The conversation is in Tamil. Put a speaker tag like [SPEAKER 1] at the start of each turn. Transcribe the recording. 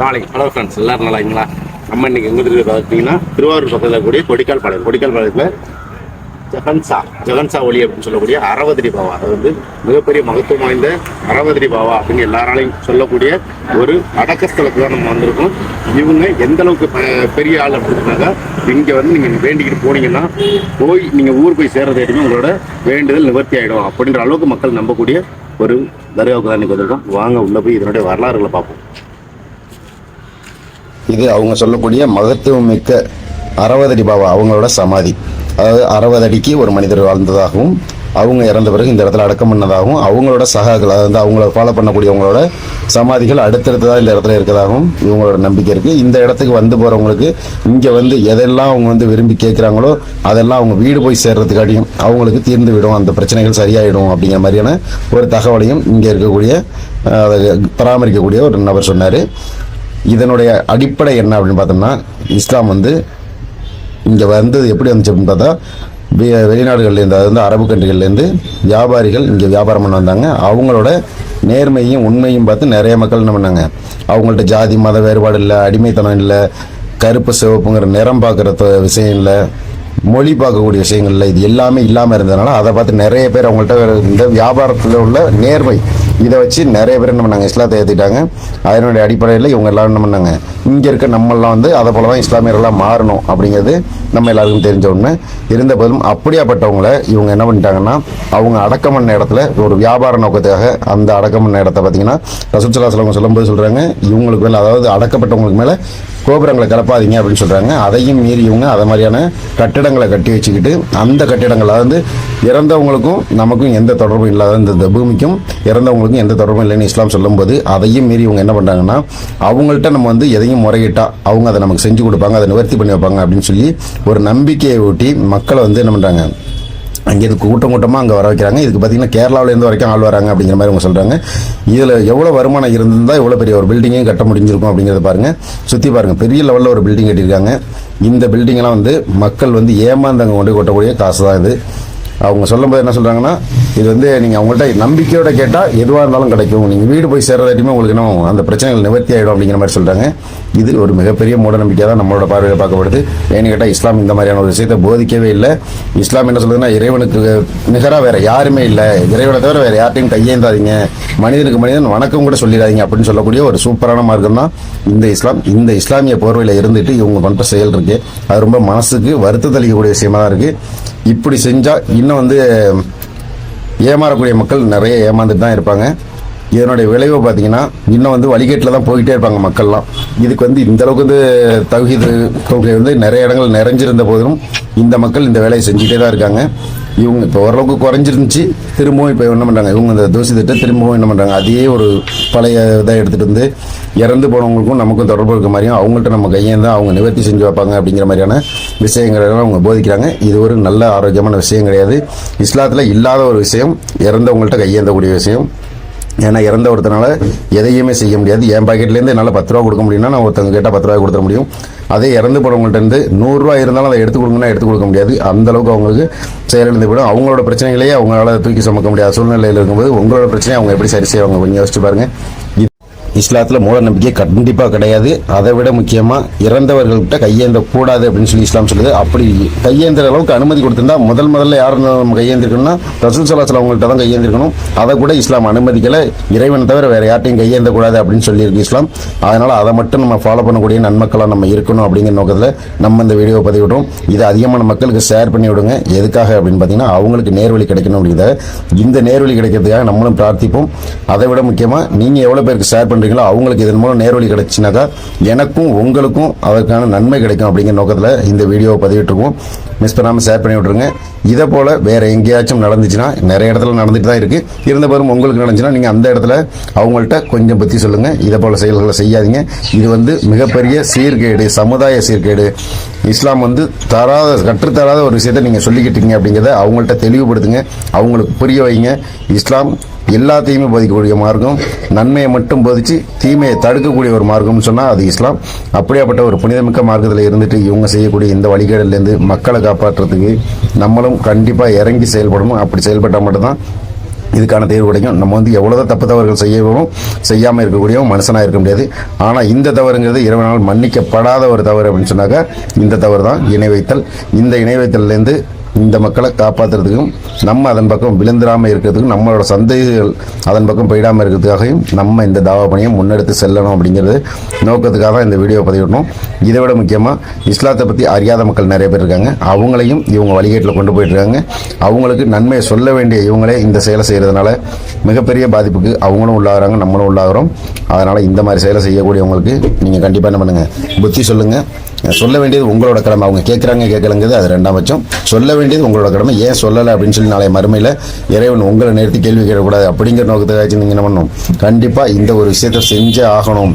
[SPEAKER 1] நாளைக்கு ஹலோ ஃப்ரெண்ட்ஸ் எல்லாரும் நல்லாங்களா நம்ம இன்னைக்கு எங்க இருக்கு பார்த்தீங்கன்னா திருவாரூர் பக்கத்தில் கூடிய கொடிக்கால் பாளையம். கொடிக்கால் பாளையத்தில் ஜெகன்சா ஜெகன்சா ஒளி அப்படின்னு சொல்லக்கூடிய அறவதிரி பாவா அது வந்து மிகப்பெரிய மகத்துவம் வாய்ந்த அறவதிரி பாவா அப்படின்னு எல்லாராலையும் சொல்லக்கூடிய ஒரு அடக்கஸ்தலத்துக்கு தான் நம்ம வந்திருக்கோம். இவங்க எந்த அளவுக்கு பெரிய ஆள் அப்படின்னாக்கா இங்கே வந்து நீங்கள் வேண்டிக்கிட்டு போனீங்கன்னா போய் நீங்கள் ஊர் போய் சேர்றது வரைக்கும் உங்களோட வேண்டுதல் நிவர்த்தி ஆகிடும் அப்படின்ற அளவுக்கு மக்கள் நம்பக்கூடிய ஒரு தர்காவுக்கு தான் இன்னைக்கு வந்திருக்கோம். வாங்க உள்ளே போய் இதனுடைய வரலாறுகளை பார்ப்போம்.
[SPEAKER 2] இது அவங்க சொல்லக்கூடிய மகத்துவம் மிக்க அறுபதடி பாபா அவங்களோட சமாதி. அதாவது அறுபது அடிக்கு ஒரு மனிதர் வாழ்ந்ததாகவும் அவங்க இறந்த பிறகு இந்த இடத்துல அடக்கம் பண்ணதாகவும் அவங்களோட சகாக்கள் அதாவது அவங்கள ஃபாலோ பண்ணக்கூடியவங்களோட சமாதிகள் அடுத்தடுத்ததாக இந்த இடத்துல இருக்கிறதாகவும் இவங்களோட நம்பிக்கை இருக்குது இந்த இடத்துக்கு வந்து போகிறவங்களுக்கு இங்கே வந்து எதெல்லாம் அவங்க வந்து விரும்பி கேட்குறாங்களோ அதெல்லாம் அவங்க வீடு போய் சேர்றதுக்காட்டியும் அவங்களுக்கு தீர்ந்து விடும். அந்த பிரச்சனைகள் சரியாயிடும் அப்படிங்கிற மாதிரியான ஒரு தகவலையும் இங்கே இருக்கக்கூடிய அதை பராமரிக்கக்கூடிய ஒரு நபர் சொன்னார். இதனுடைய அடிப்படை என்ன அப்படின்னு பார்த்தோம்னா இஸ்லாம் வந்து இங்கே வந்தது எப்படி வந்துச்சு அப்படின்னு பார்த்தா வெ- வெளிநாடுகள்லேருந்து அதாவது வந்து அரபு கண்ட்ரிகள்லேருந்து வியாபாரிகள் இங்கே வியாபாரம் பண்ண வந்தாங்க. அவங்களோட நேர்மையும் உண்மையும் பார்த்து நிறைய மக்கள் என்ன பண்ணாங்க? அவங்கள்ட்ட ஜாதி மத வேறுபாடு இல்லை அடிமைத்தனம் இல்லை கருப்பு சிவப்புங்கிற நிறம் பார்க்குற விஷயம் இல்லை. மொழி பார்க்கக்கூடிய விஷயங்கள்ல இது எல்லாமே இல்லாமல் இருந்ததுனால அதை பார்த்து நிறைய பேர் அவங்கள்ட்ட இந்த வியாபாரத்தில் உள்ள நேர்மை இதை வச்சு நிறைய பேர் என்ன பண்ணாங்க இஸ்லாத்தை ஏற்றிட்டாங்க அதனுடைய அடிப்படையில் இவங்க எல்லாரும் என்ன பண்ணாங்க இங்கே இருக்க நம்மெல்லாம் வந்து அதை போல தான் இஸ்லாமியர்களாக மாறணும் அப்படிங்கிறது நம்ம எல்லாருக்கும் தெரிஞ்ச ஒன்று இருந்த போதும் அப்படியாப்பட்டவங்கள இவங்க என்ன பண்ணிட்டாங்கன்னா அவங்க அடக்கம் பண்ண இடத்துல ஒரு வியாபார நோக்கத்துக்காக அந்த அடக்கம் பண்ண இடத்த பார்த்தீங்கன்னா ரசூச்சலாசலவங்க சொல்லும்போது சொல்கிறாங்க இவங்களுக்கு மேலே அதாவது அடக்கப்பட்டவங்களுக்கு மேலே கோபுரங்களை கலப்பாதீங்க அப்படின்னு சொல்கிறாங்க அதையும் மீறி இவங்க அதை மாதிரியான கட்டிடங்களை கட்டி வச்சுக்கிட்டு அந்த கட்டிடங்கள் அதாவது இறந்தவங்களுக்கும் நமக்கும் எந்த தொடர்பும் இல்லாத இந்த பூமிக்கும் இறந்தவங்களுக்கும் எந்த தொடர்பும் இல்லைன்னு இஸ்லாம் சொல்லும்போது அதையும் மீறி இவங்க என்ன பண்ணுறாங்கன்னா அவங்கள்ட்ட நம்ம வந்து எதையும் முறையிட்டா அவங்க அதை நமக்கு செஞ்சு கொடுப்பாங்க அதை நிவர்த்தி பண்ணி வைப்பாங்க அப்படின்னு சொல்லி ஒரு நம்பிக்கையை ஊட்டி மக்களை வந்து என்ன பண்ணுறாங்க அங்கே இது கூட்டம் கூட்டமாக அங்கே வர வைக்கிறாங்க. இதுக்கு பார்த்தீங்கன்னா கேரளாவிலேருந்து வரைக்கும் ஆள் வராங்க அப்படிங்கிற மாதிரி அவங்க சொல்கிறாங்க இதில் எவ்வளோ வருமானம் இருந்திருந்தால் எவ்வளோ பெரிய ஒரு பில்டிங்கையும் கட்ட முடிஞ்சிருக்கும் அப்படிங்கிறத பாருங்கள் சுற்றி பாருங்கள் பெரிய லெவலில் ஒரு பில்டிங் கட்டியிருக்காங்க. இந்த பில்டிங்கெல்லாம் வந்து மக்கள் வந்து ஏமாந்தவங்க கொண்டு கொட்டக்கூடிய காசு தான் இது. அவங்க சொல்லும்போது என்ன சொல்கிறாங்கன்னா இது வந்து நீங்கள் அவங்கள்ட்ட நம்பிக்கையோட கேட்டால் எதுவாக இருந்தாலும் கிடைக்கும். நீங்கள் வீடு போய் சேர்றதாட்டியுமே உங்களுக்கு இன்னும் அந்த பிரச்சனைகள் நிவர்த்தி ஆகிடும் அப்படிங்கிற மாதிரி சொல்கிறாங்க இது ஒரு மிகப்பெரிய மூட நம்பிக்கை தான் நம்மளோட பார்வையில் பார்க்கப்படுது. ஏன்னு கேட்டால் இஸ்லாம் இந்த மாதிரியான ஒரு விஷயத்தை போதிக்கவே இல்லை. இஸ்லாம் என்ன சொல்லுதுன்னா இறைவனுக்கு நிகராக வேறு யாருமே இல்லை. இறைவனை தவிர வேறு யார்ட்டையும் கையேந்தாதீங்க மனிதனுக்கு மனிதன் வணக்கம் கூட சொல்லிடாதீங்க அப்படின்னு சொல்லக்கூடிய ஒரு சூப்பரான மார்க்கம் தான் இந்த இஸ்லாம். இந்த இஸ்லாமிய போர்வையில் இருந்துட்டு இவங்க பண்ணுற செயல் இருக்குது அது ரொம்ப மனசுக்கு வருத்தத்தளிக்கக்கூடிய விஷயமா தான் இருக்குது இப்படி செஞ்சால் இன்னும் வந்து ஏமாறக்கூடிய மக்கள் நிறைய ஏமாந்துட்டு தான் இருப்பாங்க. இதனுடைய விளைவு பார்த்தீங்கன்னா இன்னும் வந்து வழிகேட்டில் தான் போய்கிட்டே இருப்பாங்க மக்கள்லாம். இதுக்கு வந்து இந்த அளவுக்கு வந்து தகுதி கொள்கை வந்து நிறைய இடங்கள் நிறைஞ்சிருந்த போதிலும் இந்த மக்கள் இந்த வேலையை செஞ்சுக்கிட்டே தான் இருக்காங்க. இவங்க இப்போ ஓரளவுக்கு குறைஞ்சிருந்துச்சு. திரும்பவும் இப்போ என்ன பண்ணுறாங்க இவங்க இந்த தோசை திட்டம் திரும்பவும் என்ன பண்ணுறாங்க அதே ஒரு பழைய இதை எடுத்துகிட்டு வந்து இறந்து போனவங்களுக்கும் நமக்கும் தொடர்பு இருக்க மாதிரியும் அவங்கள்ட்ட நம்ம கையேந்து அவங்க நிவர்த்தி செஞ்சு வைப்பாங்க அப்படிங்கிற மாதிரியான விஷயங்களெல்லாம் அவங்க போதிக்கிறாங்க. இது ஒரு நல்ல ஆரோக்கியமான விஷயம் கிடையாது. இஸ்லாத்தில் இல்லாத ஒரு விஷயம் இறந்தவங்கள்ட்ட கையேந்தக்கூடிய விஷயம். ஏன்னா இறந்த ஒருத்தனால எதையுமே செய்ய முடியாது. என் பாக்கெட்லேருந்து என்னால் பத்து ரூபா கொடுக்க முடியும்னா நான் ஒருத்தவங்க கேட்டால் பத்து ரூபாய் கொடுத்துட முடியும். அதே இறந்து போனவங்கள்ட்ட இருந்து நூறுரூவா இருந்தாலும் அதை எடுத்து கொடுங்கன்னா எடுத்து கொடுக்க முடியாது. அந்த அளவுக்கு அவங்களுக்கு செயலிழந்து போயிடும். அவங்களோட பிரச்சனைகளையே அவங்களால தூக்கி சுமக்க முடியாத சூழ்நிலையில் இருக்கும்போது உங்களோட பிரச்சனையை அவங்க எப்படி சரி செய்வாங்க கொஞ்சம் யோசிச்சு பாருங்க. இஸ்லாத்தில் மூட நம்பிக்கை கண்டிப்பாக கிடையாது. அதை விட முக்கியமாக இறந்தவர்கள்ட்ட கையேந்த கூடாது அப்படின்னு சொல்லி இஸ்லாம் சொல்லுது. அப்படி கையேந்திர அளவுக்கு அனுமதி கொடுத்திருந்தா முதல் முதல்ல யார் நம்ம கையேந்திருக்கணும்னா ரசூல் சலாஹ் அவங்கள்ட்ட தான் கையேந்திருக்கணும். அதை கூட இஸ்லாம் அனுமதிக்கலை. இறைவனை தவிர வேறு யார்ட்டையும் கையேந்த கூடாது அப்படின்னு சொல்லியிருக்கு இஸ்லாம். அதனால் அதை மட்டும் நம்ம ஃபாலோ பண்ணக்கூடிய நன்மக்களாக நம்ம இருக்கணும் அப்படிங்கிற நோக்கத்தில் நம்ம இந்த வீடியோவை பதிவிட்டோம் இதை அதிகமான மக்களுக்கு ஷேர் பண்ணி விடுங்க. எதுக்காக அப்படின்னு பார்த்தீங்கன்னா அவங்களுக்கு நேர்வழி கிடைக்கணும் அப்படிங்கிறத இந்த நேர்வழி கிடைக்கிறதுக்காக நம்மளும் பிரார்த்திப்போம். அதை விட முக்கியமாக நீங்கள் எவ்வளோ பேருக்கு ஷேர் பண்ணுறீங்களோ அவங்களுக்கு இதன் மூலம் நேர்வழி கிடைச்சுனாக்கா எனக்கும் உங்களுக்கும் அதற்கான நன்மை கிடைக்கும் அப்படிங்கிற நோக்கத்தில் இந்த வீடியோவை பதிவிட்டுருக்கோம். மிஸ் பண்ணாமல் ஷேர் பண்ணி விட்ருங்க இதை போல் வேறு எங்கேயாச்சும் நடந்துச்சுன்னா நிறைய இடத்துல நடந்துட்டு தான் இருக்குது இருந்த பிறகு உங்களுக்கு நடந்துச்சுன்னா நீங்கள் அந்த இடத்துல அவங்கள்ட்ட கொஞ்சம் பற்றி சொல்லுங்கள் இதை போல் செயல்களை செய்யாதீங்க. இது வந்து மிகப்பெரிய சீர்கேடு சமுதாய சீர்கேடு. இஸ்லாம் வந்து தராத கற்றுத்தராத ஒரு விஷயத்தை நீங்கள் சொல்லிக்கிட்டீங்க அப்படிங்கிறத அவங்கள்ட்ட தெளிவுபடுத்துங்க. அவங்களுக்கு புரிய வைங்க. இஸ்லாம் எல்லாத்தையுமே போதிக்கக்கூடிய மார்க்கம் நன்மையை மட்டும் போதிச்சு தீமையை தடுக்கக்கூடிய ஒரு மார்க்கம்னு சொன்னால் அது இஸ்லாம். அப்படியாப்பட்ட ஒரு புனிதமிக்க மார்க்கத்தில் இருந்துட்டு இவங்க செய்யக்கூடிய இந்த வழிகேடலேருந்து மக்களை காப்பாற்றுறதுக்கு நம்மளும் கண்டிப்பாக இறங்கி செயல்படணும். அப்படி செயல்பட்டால் மட்டும்தான் இதுக்கான தேர்வு கிடைக்கும். நம்ம வந்து எவ்வளோதான் தப்பு தவறுகள் செய்யவும் செய்யாமல் இருக்கக்கூடியவும் மனுஷனாக இருக்க முடியாது. ஆனால் இந்த தவறுங்கிறது இரவு நாள் மன்னிக்கப்படாத ஒரு தவறு அப்படின்னு சொன்னாக்கா இந்த தவறு தான் இணை வைத்தல். இந்த இணை வைத்தல்லேருந்து இந்த மக்களை காப்பாற்றுறதுக்கும் நம்ம அதன் பக்கம் விழுந்துடாமல் இருக்கிறதுக்கும் நம்மளோட சந்தேகங்கள் அதன் பக்கம் போயிடாமல் இருக்கிறதுக்காகவும் நம்ம இந்த தாவா பணியை முன்னெடுத்து செல்லணும் அப்படிங்கிறது நோக்கத்துக்காக தான் இந்த வீடியோ பதிவிடணும். இதை விட முக்கியமாக இஸ்லாத்தை பற்றி அறியாத மக்கள் நிறைய பேர் இருக்காங்க. அவங்களையும் இவங்க வழிகேட்டில் கொண்டு போயிட்டு இருக்காங்க அவங்களுக்கு நன்மையை சொல்ல வேண்டிய இவங்களே இந்த செயலை செய்கிறதுனால மிகப்பெரிய பாதிப்புக்கு அவங்களும் உள்ளாகிறாங்க நம்மளும் உள்ளாகிறோம். அதனால் இந்த மாதிரி செயலை செய்யக்கூடியவங்களுக்கு நீங்கள் கண்டிப்பாக என்ன பண்ணுங்கள் புத்தி சொல்லுங்கள் சொல்ல வேண்டியது உங்களோட கடமை. அவங்க கேட்குறாங்க கேட்கலங்கிறது அது ரெண்டாம் பட்சம். சொல்ல வேண்டியது உங்களோட கடமை. ஏன் சொல்லலை அப்படின்னு சொல்லி நாளை மறுமையில் இறைவன் உங்களை நிறுத்தி கேள்வி கேட்கக்கூடாது அப்படிங்கிற நோக்கத்தை நீங்கள் என்ன பண்ணணும்? கண்டிப்பாக இந்த ஒரு விஷயத்தை செஞ்சே ஆகணும்.